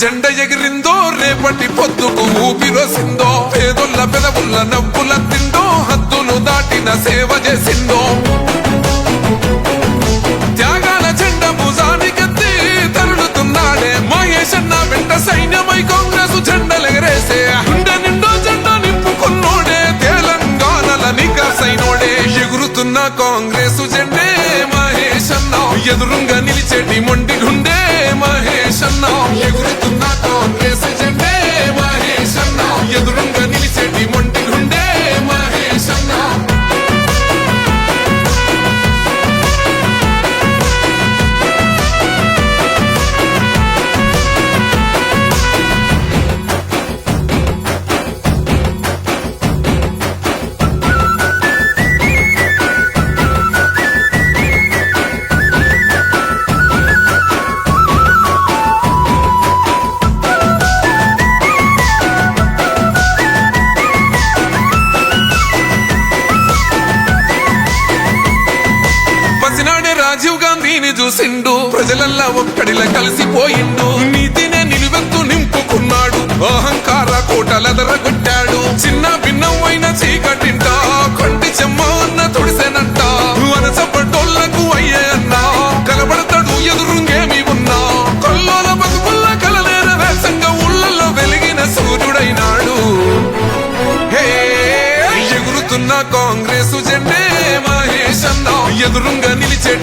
జెండ ఎగిరిందో రేపటి పొద్దుకు ఊపిరొసిందో పేదొల్ల పెదవుల్ల నవ్వుల తిందో హద్దులు దాటిన సేవ చేసిందో. త్యాగాల జెండ భుజానికెత్తి తరుడుతున్నాడే మహేషన్న వెంట సైన్యమై కాంగ్రెస్ జెండలెగరేసే అండ నిండో జెండ నింపుకున్నోడే తెలంగాణల నికాసైనోడే ఎగురుతున్న కాంగ్రెస్ జెండే మహేషన్న ఎదురుగా ఎదురుంగా నిలిచేటి మొండి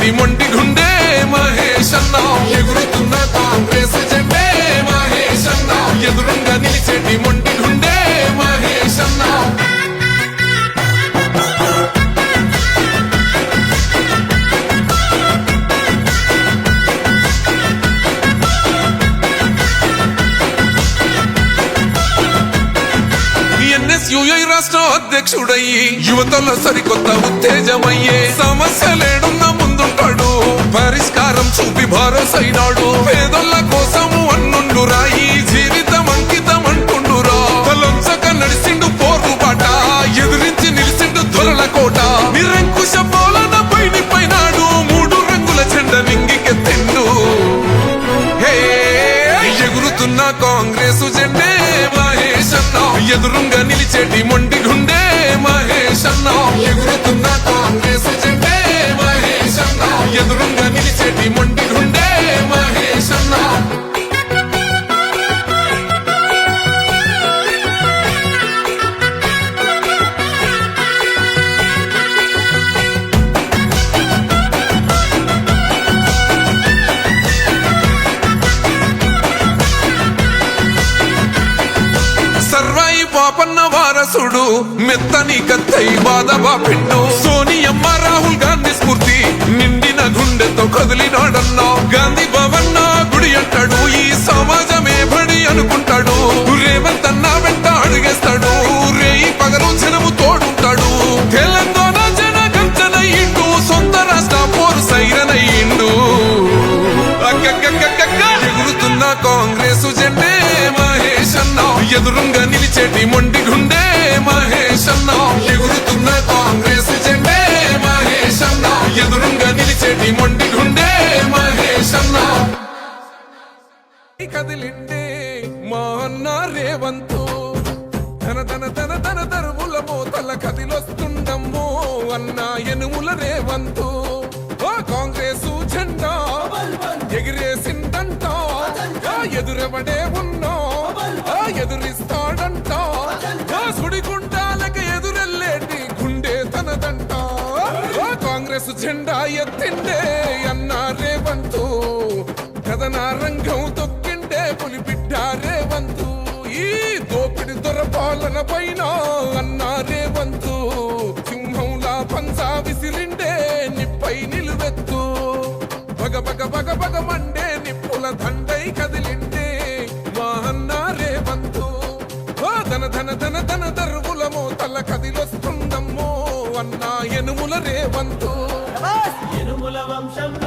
నిలిచేటి మొండి గుండె మహేష్ అన్నా ఎగురుతున్న కాంగ్రెస్ జెండే మహేష్ అన్నా ఎదురుంగా నిలిచేటి మొండి గుండె మహేష్ అన్నా ఎన్ఎస్యుఐ రాష్ట్ర అధ్యక్షుడయ్యి యువతలో సరికొత్త ఉత్తేజమయ్యే సమస్యలేడున్న ముందుంటాడు. పరిష్కారం చూపి భరోసైనాడు. పేదోళ్ళ కోసము అన్నుండు రాయి జీవితం అంకితం అంటుండురా. తలొంచక నడిసిండు పోరు బాట ఎదిరించి నిలిసిండు దొరల కోట. నిరంకుశ పోలన పైని పైనాడు మూడు రంగుల చెండ నింగికెత్తిండు. హే ఎగురుతున్న కాంగ్రెస్ జెండే మహేష్ అన్న. ఎదురుంగా నిలిచేటి మొండి గుండే మహేష్ అన్నా. ఎదురుంగా మొండి గుండె మహేష్ అన్న ఎగురుతున్న కాంగ్రెస్ జెండే మహేష్ అన్న ఎదురుంగా నిలిచేటి మొండి గుండె మహేష్ అన్న కదిలిండే మా అన్న రేవంతు. తన తన తన తన తరువుల మోతల కదిలొస్తుండమ్మో అన్న ఎనుముల రేవంతు. ఆ కాంగ్రెసు జెండా ఎగిరేసిందంట. ఎదురెవడే ఉన్నా ఎదురిస్తాడంట. సుడిగుండాలకు ఎదురెల్లేటి గుండె తనదంట. కాంగ్రెస్ జెండా ఎత్తిండే అన్నారే వంతు కథన రంగం తొక్కిండే పులిబిడ్డ వంతు ఈ దోపిడి దొరపాలన పైన అన్నారే వంతు సింహంలా పంచా విసిరిండే నిప్పై నిలువెత్తు. బగ బగ బగ బగ మండే నిప్పుల దండై కదిలొస్తుందమ్మో అన్న ఎనుముల రేవంతు. ఇనుముల వంశంలోన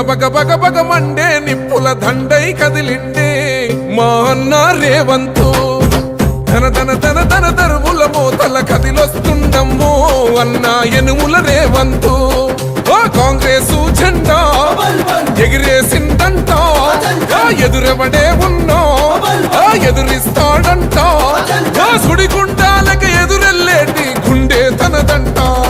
బగ బగ బగ మండే నిప్పుల దండై కదిలిండే మా అన్న రేవంతు. ధన ధన ధన ధన దరువుల మోతల కదిలొస్తుండమ్మో అన్న ఎనుముల రేవంతు. కాంగ్రెస్ జెండా ఎగిరేసిందంట. ఎదురెవడే ఉన్నా. ఎదురిస్తాడంట. సుడిగుండాలకు సుడిగుండాలకి ఎదురెల్లేటి గుండె తనదంటా.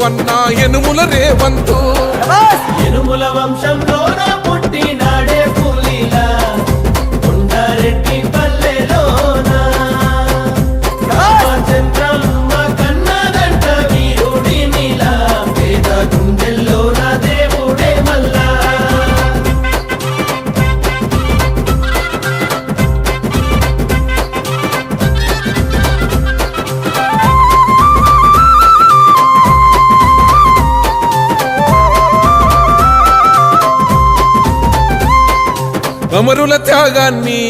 రేవన్న ఎనుముల రేవంతు. ఎనుముల వంశంలోన అమరుల త్యాగాన్ని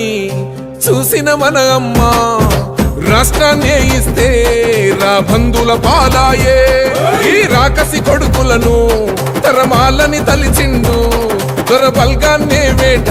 చూసిన మన అమ్మ రాష్ట్రాన్నే ఇస్తే రా బంధుల పాలాయే ఈ రాకసి కొడుకులను తరమాలని తలిచిండు దొర బల్గాన్నే వేట.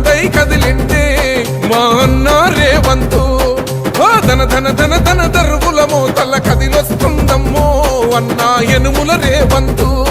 కదిలింటే మా అన్న రేవంతు. ధన ధన ధన ధన దరువుల తల కదిలొస్తుందమ్మో అన్నా ఎనుముల రేవంతు.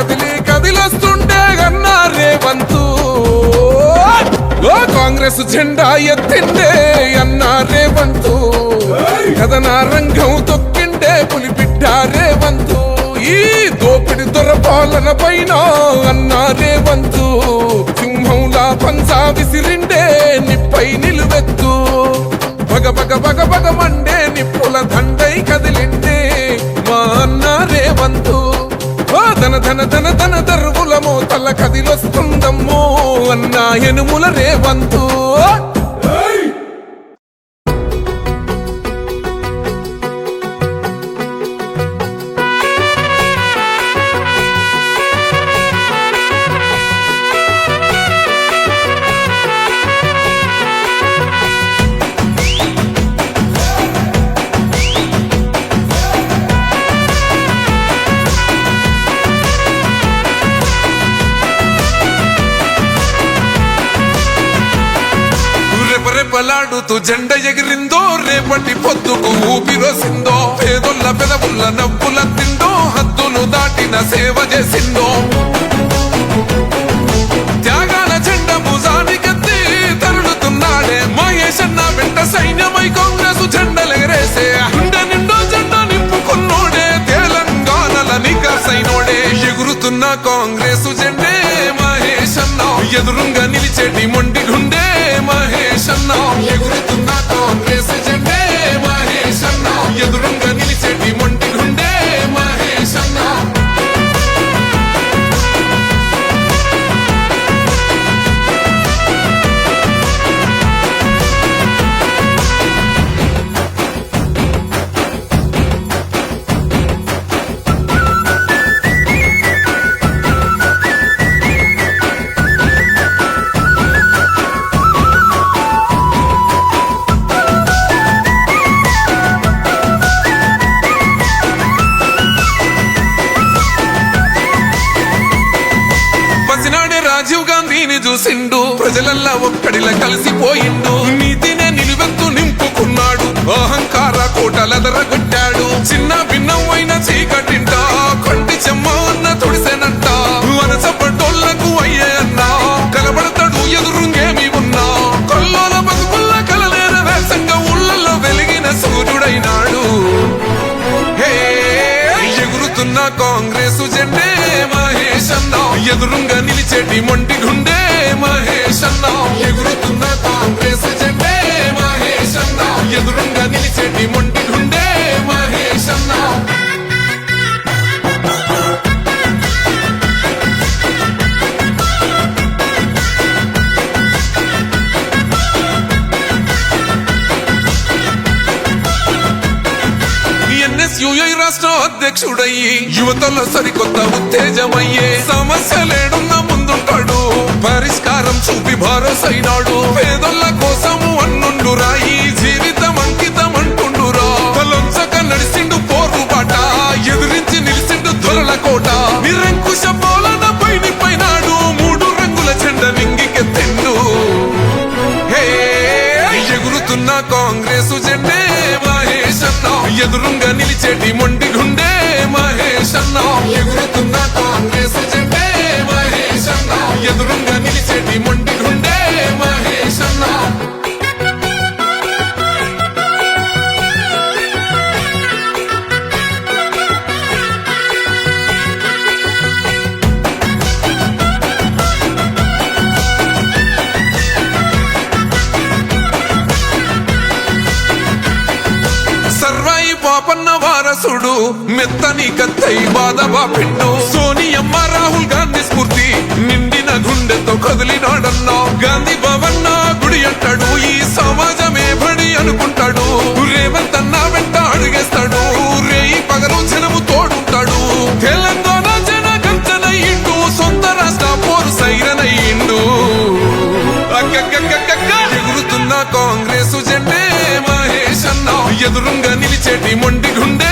కదిలి కదిలొస్తుండే గన్నా రేవంతు. ఓ కాంగ్రెస్ జెండా ఎత్తిండే అన్నా రేవంతు. కథన రంగం తొక్కిండే పులిబిడ్డ రేవంతు. ఈ దోపిడి దొరపాలన పైన అన్నా రేవంతు. సింహంలా పంచా విసిరిండే నిప్పై నిలువెత్తు. పగ బగ బగ పగ మండే నిప్పుల దండై కదిలిండే మా అన్న రేవంతు. ధన ధన ధన దర్వులమో తల కదిలొస్తుందమ్మో అన్న ఎనుముల రేవంతు. రెపరెపలాడుతూ జెండ ఎగిరిందో రేపటి పొద్దుకు ఊపిరొసిందో పేదొల్ల పెదవుల్ల నవ్వుల తిందో హద్దులు దాటిన సేవ చేసిందో. త్యాగాల జెండ భుజానికెత్తి తరులుతున్నాడే మహేష్ అన్న వెంట సైన్యమై కాంగ్రెస్ జెండలెగరేసే గుండె నిండో జెండా నింపుకున్నోడే తెలంగాణల నికసైనోడే ఎగురుతున్న కాంగ్రెస్ జెండే మహేషన్న ఎదురుగా ఎదురుంగా నిలిచేటి మొండి ప్రజలల్లా ఒక్కడిలా కలిసిపోయిండు. నీతినే నిలువెత్తు నింపుకున్నాడు. అహంకార కోటలదరగొట్టాడు చిన్న భిన్నమైన చీకటింట కంటి చెమ్మ అన్న తుడిసెనంట. వనసపడ్డోళ్ళకు అయ్యే అన్న కలబడతాడు ఎదురుంగేమి ఉన్నా. కొల్లోల బతుకుల్ల కలలేర వేసంగా ఊళ్ళల్లో వెలిగిన సూర్యుడైనాడు. హే ఎగురుతున్న కాంగ్రెస్ జెండే అన్న ఎదురుంగా నిలిచేటి మొండి గుండె మహేష్ అన్న ఎగురుతున్న కాంగ్రెస్ జెండే మహేష్ అన్న ఎదురుంగా నిలిచేటి మొండి గుండె మహేష్ అన్న రాష్ట్ర అధ్యక్షుడయ్యి యువతలో సరికొత్త ఉత్తేజమయ్యే సమస్యలేడున్న ముందుంటాడు. పరిష్కారం చూపి భరోసైనాడు. పేదలు మెత్తని కత్తై బాధవా పిండు సోనియమ్మ రాహుల్ గాంధీ స్ఫూర్తి. నిండిన గుండెతో కదిలినాడన్నా. గాంధీ భవన్ నా గుడి అంటాడు. ఈ సమాజమే బడి అనుకుంటాడు. రేవంత్ అన్న వెంట అడిగేస్తాడు. రేయి పగలు జనము తోడుంటాడు. తెలంగాణ జన గంటనయ్యిండు సొంత రాష్ట్ర పోరు సైరనయ్యిండు అక్కక్కక్కక్క ఎగురుతున్న కాంగ్రెస్ జెండే మహేష్ అన్న. ఎదురుంగా నిలిచేటి మొండి గుండె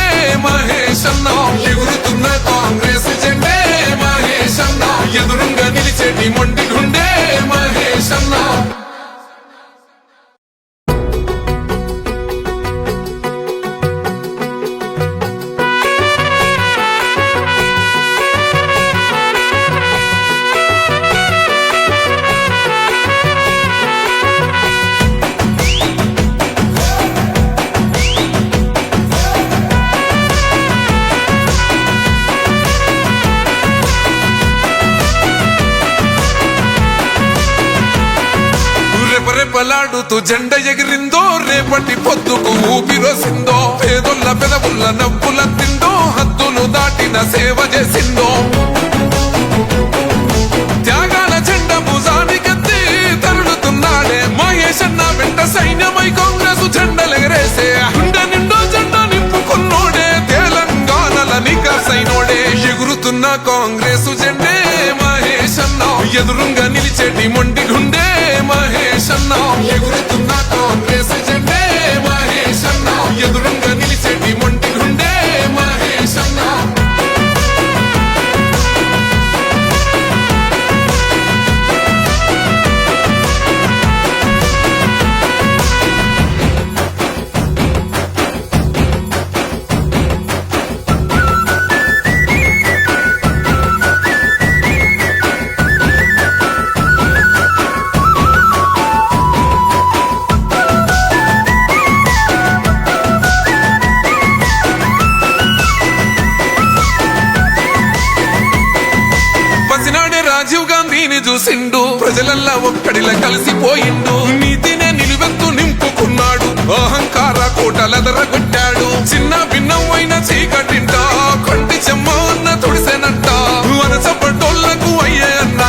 వేలాడుతూ జెండ ఎగిరిందో రేపటి పొద్దుకు ఊపిరోసిందో పేదొల్ల పెదవుల్ల నవ్వుల తిందో హద్దులు దాటిన సేవ చేసిందో. త్యాగాల జెండ భుజానికెత్తి తరుడుతున్నాడే మహేషన్న వెంట సైన్యమై కాంగ్రెస్ జెండలెగరేసే గుండె నిండో జెండ నింపుకున్నోడే తెలంగాణల నికాసైనోడే ఎగురుతున్న కాంగ్రెస్ జెండే మహేషన్న ఎదురుగా ఎదురుంగా నిలిచేటి మొండి గుండె ఎగురుతున్న కాంగ్రెస్ చూసిండు. ప్రజలల్లా ఒక్కడిలా కలిసిపోయిండు. నీతినే నిలువెత్తు నింపుకున్నాడు. అహంకార కోటలెదరగొట్టాడు చిన్న భిన్నమైన చీకటింట కంటి చెమ్మ అన్న తుడిసెనంట. వనసపడ్డోళ్ళకు అయ్యే అన్న.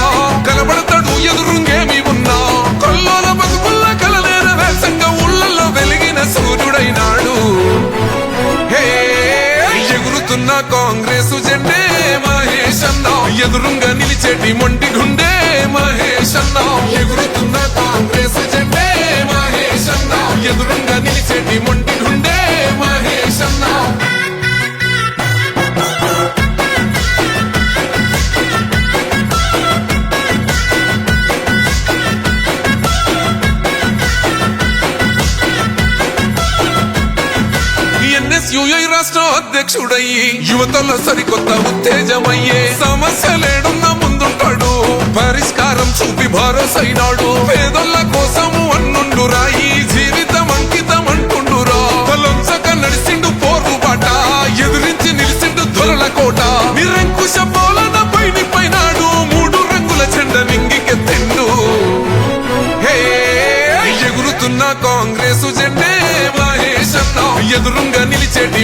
కలబడతాడు ఎదురుంగేమి ఉన్నా. కల్లోల బతుకుల్ల కలలేన వేసంగా ఊళ్ళల్లో వెలిగిన సూర్యుడైనాడు. హే ఎగురుతున్న కాంగ్రెస్ జెండే మహేష్ అన్న. ఎదురుంగా నిలిచేటి మొండి గుండె మహేష్ అన్న ఎగురుతున్న కాంగ్రెస్ జెండే మహేష్ అన్న ఎదురుంగా నిలిచేటి మొండి గుండె మహేష్ అన్న రాష్ట్ర అధ్యక్షుడయ్యి యువతలో సరికొత్త ఉత్తేజమయ్యే సమస్యలే సంస్కారం చూపి భరోసైనాడు. పేదోళ్ళ కోసము అన్నుండు రాయి జీవితం అంకితం అంటుండురా. తలొంచక నడిసిండు పోరు బాట ఎదిరించి నిలిచిండు దొరల కోట. నిరంకుశ పోలన పైని పైనాడు మూడు రంగుల చెండ నింగికెత్తిండు. హే ఎగురుతున్న కాంగ్రెస్ జెండే మహేష్ అన్న. ఎదురుంగా నిలిచేటి